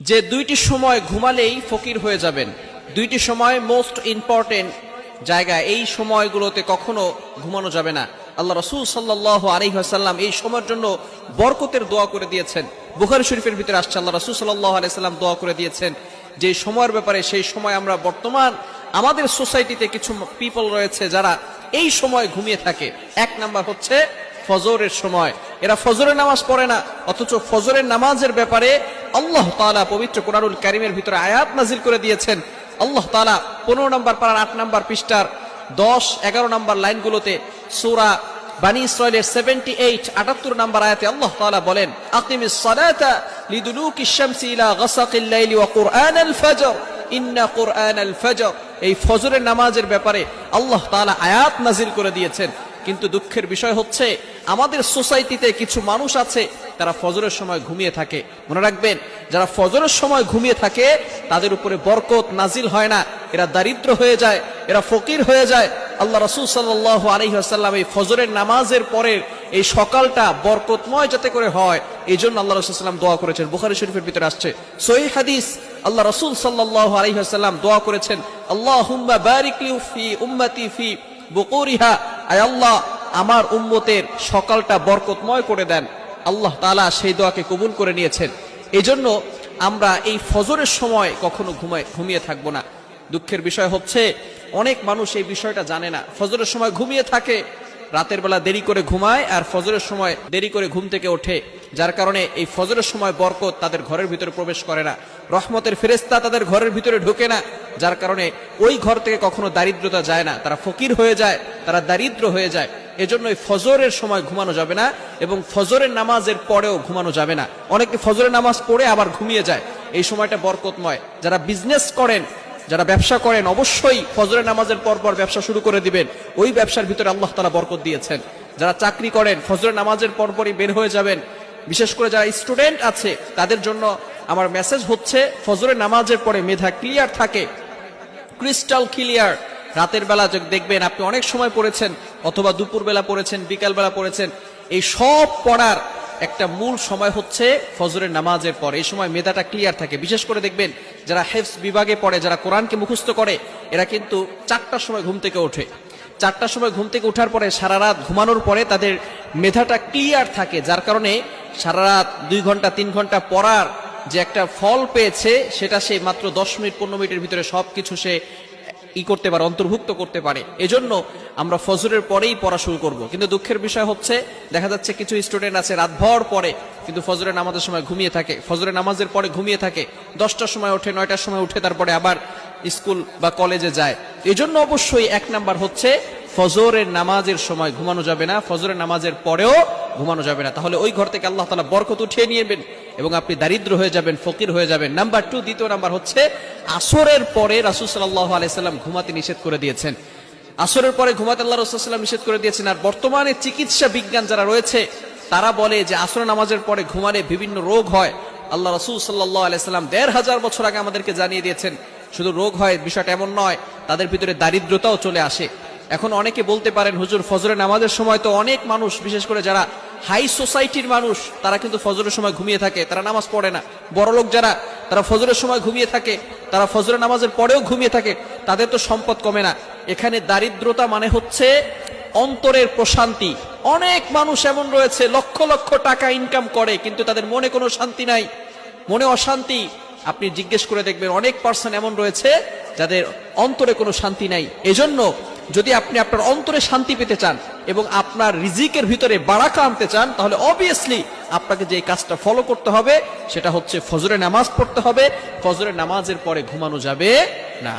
যে দুইটি সময় ঘুমালেই ফকির হয়ে যাবেন। দুইটি সময় মোস্ট ইম্পর্টেন্ট জায়গা, এই সময়গুলোতে কখনো ঘুমানো যাবে না। আল্লাহ রসুল সাল্লাহ আলী আসাল্লাম এই সময়ের জন্য বরকতের দোয়া করে দিয়েছেন। বুখারি শরীফের ভিতরে আসছে, আল্লাহ রসুল সাল্লাহ আলাইসাল্লাম দোয়া করে দিয়েছেন যে সময়ের ব্যাপারে সেই সময় আমরা বর্তমান আমাদের সোসাইটিতে কিছু পিপল রয়েছে যারা এই সময় ঘুমিয়ে থাকে। এক নাম্বার হচ্ছে ফজরের সময়। এরা ফজরের নামাজ পড়ে না, অথচ ফজরের নামাজের ব্যাপারে আল্লাহ তাআলা পবিত্র কোরআনুল কারিমের ভিতরে আয়াত নাজিল করে দিয়েছেন। আল্লাহ তাআলা পনেরো নম্বর পাড়ার আট নম্বর পৃষ্ঠার দশ, এগারো নম্বর লাইনগুলোতে সূরা বানি ইসরায়েলের সেভেন্টি এইট আটাত্তর নম্বর আয়াতে আল্লাহ তাআলা বলেন, আকিমিস সালাতা লিদুলুকি শামসি ইলা গাসাকিল লাইলি ওয়া কুরআনাল ফজর, ইন্না কুরআনাল ফজর। এই ফজরের নামাজের ব্যাপারে আল্লাহ তাআলা আয়াত নাজিল করে দিয়েছেন। কিন্তু দুঃখের বিষয় হচ্ছে, আমাদের সোসাইটিতে কিছু মানুষ আছে, তারা ফজরের সময় ঘুমিয়ে থাকে। মনে রাখবেন, যারা ফজরের সময় ঘুমিয়ে থাকে, তাদের উপরে বরকত নাজিল হয় না। এরা দারিদ্র হয়ে যায়, এরা ফকির হয়ে যায়। আল্লাহ রসুল সাল্লাহ আলহিহাসাল্লাম এই ফজরের নামাজের পরে এই সকালটা বরকতময় যাতে করে হয়, এই জন্য আল্লাহ রসুল সাল্লাম দোয়া করেছেন। বুখারি শরীফের ভিতরে আসছে, সহি হাদিস, আল্লাহ রসুল সাল্লাহ আলহিহাসাল্লাম দোয়া করেছেন আল্লাহ বারিকলি ফি ফি আয় আল্লাহ, আমার উম্মতের সকালটা বরকতময় করে দেন। আল্লাহ তালা সেই দোয়াকে কবুল করে নিয়েছেন। এই জন্য আমরা এই ফজরের সময় কখনো ঘুমায়, ঘুমিয়ে থাকব না। দুঃখের বিষয় হচ্ছে, অনেক মানুষ এই বিষয়টা জানে না। ফজরের সময় ঘুমিয়ে থাকে রাতের বেলা দেরি করে ঘুমায় আর ফজরের সময় দেরি করে ঘুম থেকে ওঠে। যার কারণে এই ফজরের সময় বরকত তাদের ঘরের ভিতরে প্রবেশ করে না। রহমতের ফেরেস্তা তাদের ঘরের ভিতরে ঢোকে না, যার কারণে ওই ঘর থেকে কখনো দারিদ্রতা যায় না। তারা ফকির হয়ে যায়, তারা দারিদ্র হয়ে যায়। এজন্য ফজরের সময় ঘুমানো যাবে না এবং ফজরের নামাজের পরেও ঘুমানো যাবে না। অনেকে ফজরের নামাজ পড়ে আবার ঘুমিয়ে যায়। এই সময়টা বরকতময়। যারা বিজনেস করেন যারা ব্যবসা করেন, অবশ্যই ফজরের নামাজের পর পর ব্যবসা শুরু করে দিবেন। ওই ব্যবসার ভিতরে আল্লাহ তালা বরকত দিয়েছেন। যারা চাকরি করেন, ফজরের নামাজের পরপরই বের হয়ে যাবেন। বিশেষ করে যারা স্টুডেন্ট আছে, তাদের জন্য আমার মেসেজ হচ্ছে, ফজরের নামাজের পরে মেধা ক্লিয়ার থাকে, ক্রিস্টাল ক্লিয়ার। রাতের বেলা দেখবেন, আপনি অনেক সময় পড়েছেন, অথবা দুপুর বেলা পড়েছেন বিকাল বেলা পড়েছেন, এই সব পড়ার একটা মূল সময় হচ্ছে ফজরের নামাজের পর। এই সময় মেধাটা ক্লিয়ার থাকে। বিশেষ করে দেখবেন, যারা হেফস বিভাগে পড়ে, যারা কোরআনকে মুখস্থ করে, এরা কিন্তু চারটার সময় ঘুম থেকে ওঠে। চারটার সময় ঘুম থেকে ওঠার পরে সারা রাত ঘুমানোর পরে তাদের মেধাটা ক্লিয়ার থাকে, যার কারণে সারা রাত দুই ঘণ্টা, তিন ঘণ্টা পড়ার যে একটা ফল পেয়েছে, সেটা সে মাত্র দশ মিনিট, পনেরো মিনিটের ভিতরে সব কিছু সে ই করতে পারে, অন্তর্ভুক্ত করতে পারে। এজন্য আমরা ফজরের পরেই পড়া শুরু করব। কিন্তু দুঃখের বিষয় হচ্ছে, দেখা যাচ্ছে কিছু স্টুডেন্ট আছে রাতভর পরে কিন্তু ফজরের নামাজের সময় ঘুমিয়ে থাকে। ফজরের নামাজের পরে ঘুমিয়ে থাকে। দশটার সময় ওঠে, নয়টার সময় উঠে, তারপরে আবার স্কুল বা কলেজে যায়। এজন্য অবশ্যই এক নাম্বার হচ্ছে, ফজরের নামাজের সময় ঘুমানো যাবে না। ফজরের নামাজের পরেও ঘুমানো যাবে না। তাহলে ওই ঘর থেকে আল্লাহ তালা বরকত উঠিয়ে নিয়েবেন এবং আপনি দারিদ্র হয়ে যাবেন, ফকির হয়ে যাবেন। নাম্বার টু দ্বিতীয় নাম্বার হচ্ছে আসরের পরে রাসুল সাল্লাহ আলাইসাল্লাম ঘুমাতে নিষেধ করে দিয়েছেন। আসরের পরে ঘুমাতে আল্লাহ রসুল্লাম নিষেধ করে দিয়েছেন, আর বর্তমানে চিকিৎসা বিজ্ঞান যারা রয়েছে, তারা বলে যে আসর নামাজের পরে ঘুমালে বিভিন্ন রোগ হয়। আল্লাহ রসুল সাল্লাহ আলাইসাল্লাম দেড় হাজার বছর আগে আমাদেরকে জানিয়ে দিয়েছেন, শুধু রোগ হয়, বিষয়টা এমন নয়, তাদের ভিতরে দারিদ্রতাও চলে আসে। এখন অনেকে বলতে পারেন, হুজুর ফজরের নামাজের সময় তো অনেক মানুষ, বিশেষ করে যারা হাই সোসাইটির মানুষ, তারা কিন্তু ফজরের সময় ঘুমিয়ে থাকে, তারা নামাজ পড়ে না। বড় লোক যারা তারা ফজরের সময় ঘুমিয়ে থাকে, তারা ফজরের নামাজের পরেও ঘুমিয়ে থাকে, তাদের তো সম্পদ কমে না। এখানে দারিদ্রতা মানে হচ্ছে অন্তরের প্রশান্তি। অনেক মানুষ এমন রয়েছে, লক্ষ লক্ষ টাকা ইনকাম করে, কিন্তু তাদের মনে কোনো শান্তি নাই, মনে অশান্তি। আপনি জিজ্ঞেস করে দেখবেন, অনেক পার্সন এমন রয়েছে যাদের অন্তরে কোনো শান্তি নাই। এজন্য যদি আপনি আপনার অন্তরে শান্তি পেতে চান এবং আপনার রিজিকের ভিতরে বাড়াকা আনতে চান, তাহলে অবভিয়াসলি আপনাকে যে কাজটা ফলো করতে হবে, সেটা হচ্ছে ফজরে নামাজ পড়তে হবে। ফজরে নামাজের পরে ঘুমানো যাবে না।